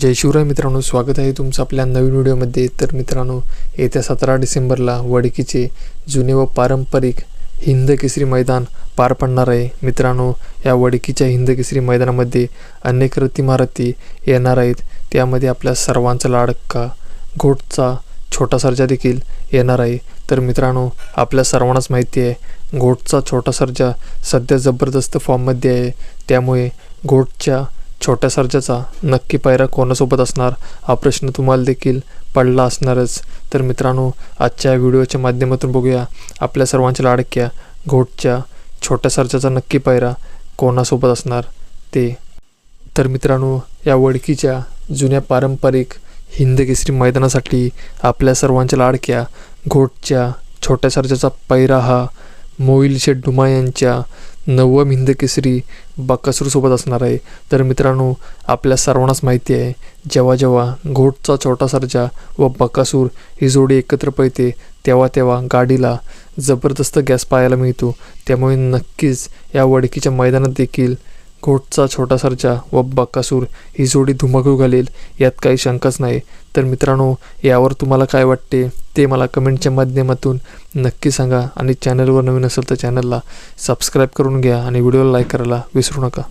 जय शिवराय मित्रांनो स्वागत आहे तुमचं आपल्या नवीन व्हिडिओमध्ये. तर मित्रांनो येत्या सतरा डिसेंबरला वडकीचे जुने व पारंपरिक हिंद केसरी मैदान पार पडणार आहे. मित्रांनो या वडकीच्या हिंद केसरी मैदानामध्ये अनेक रतिमारती येणार आहेत. त्यामध्ये आपल्या सर्वांचा लाडका घोटचा छोटा सर्जा देखील येणार आहे. तर मित्रांनो आपल्या सर्वांनाच माहिती आहे घोटचा छोटा सर्जा सध्या जबरदस्त फॉर्ममध्ये आहे. त्यामुळे घोटच्या छोट्या सर्जाचा नक्की पायरा कोणासोबत असणार? हा प्रश्न तुम्हाला देखील पडला असणारच. तर मित्रांनो आजच्या व्हिडिओच्या माध्यमातून बघूया. आपल्या सर्वांच्या लाडक्या घोटच्या छोट्या सर्जाचा नक्की पायरा कोणासोबत असणार ते? तर मित्रांनो या वडकीच्या जुन्या पारंपरिक हिंद केसरी मैदानासाठी आपल्या सर्वांच्या लाडक्या घोटच्या छोट्या सर्जाचा पैरा हा मोईल शेठ डुमा यांच्या नवम हिंद केसरी बाकासूरसोबत असणार आहे. तर मित्रांनो आपल्या सर्वांनाच माहिती आहे जेव्हा जेव्हा घोटचा छोटा सर्जा व बकासूर ही जोडी एकत्र पळते तेव्हा तेव्हा गाडीला जबरदस्त गॅस पाहायला मिळतो. त्यामुळे नक्कीच या वडकीच्या मैदानात देखील घोटचा छोटा सर्जा व बकासूर ही जोडी धुमाकूळ घालेल यात काही शंकाच नाही. तर मित्रांनो यावर तुम्हाला काय वाटते? ते मला कमेंटच्या माध्यमातून नक्की सांगा. आणि चॅनलवर नवीन असेल तर चॅनलला सबस्क्राईब करून घ्या आणि व्हिडिओला लाईक करायला विसरू नका.